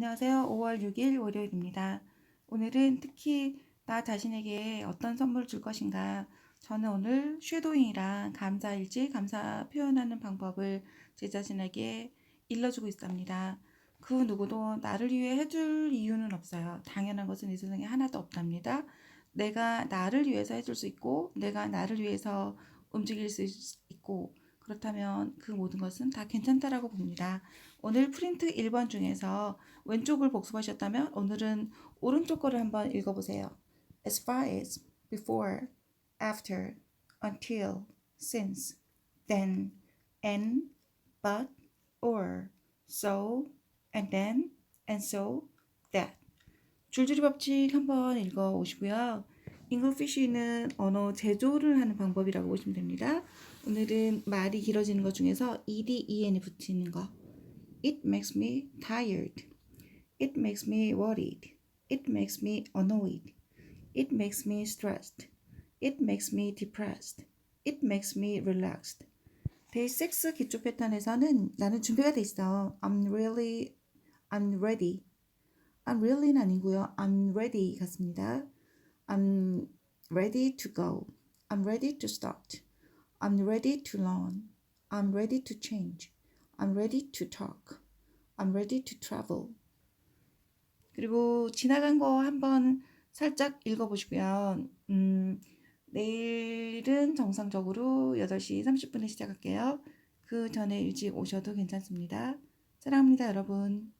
안녕하세요. 5월 6일 월요일입니다. 오늘은 특히 나 자신에게 어떤 선물을 줄 것인가. 저는 오늘 쉐도잉이랑 감사일지, 감사 표현하는 방법을 제 자신에게 일러주고 있습니다. 그 누구도 나를 위해 해줄 이유는 없어요. 당연한 것은 이 세상에 하나도 없답니다. 내가 나를 위해서 해줄 수 있고, 내가 나를 위해서 움직일 수 있고, 그렇다면 그 모든 것은 다 괜찮다라고 봅니다. 오늘 프린트 1번 중에서 왼쪽을 복습하셨다면 오늘은 오른쪽 거를 한번 읽어보세요. As far as, before, after, until, since, then, and, but, or, so, and then, and so, that. 줄줄이 법칙 한번 읽어 오시고요. 잉글피쉬는 언어 제조를 하는 방법이라고 보시면 됩니다. 오늘은 말이 길어지는 것 중에서 ed, en이 붙이는 거. It makes me tired. It makes me worried. It makes me annoyed. It makes me stressed. It makes me depressed. It makes me relaxed. 데이 6 기초 패턴에서는 나는 준비가 돼 있어. I'm really, I'm ready. I'm really는 아니고요. I'm ready 같습니다. I'm ready to go. I'm ready to start. I'm ready to learn. I'm ready to change. I'm ready to talk. I'm ready to travel. 그리고 지나간 거 한번 살짝 읽어보시고요. 음, 내일은 정상적으로 8시 30분에 시작할게요. 그 전에 일찍 오셔도 괜찮습니다. 사랑합니다, 여러분.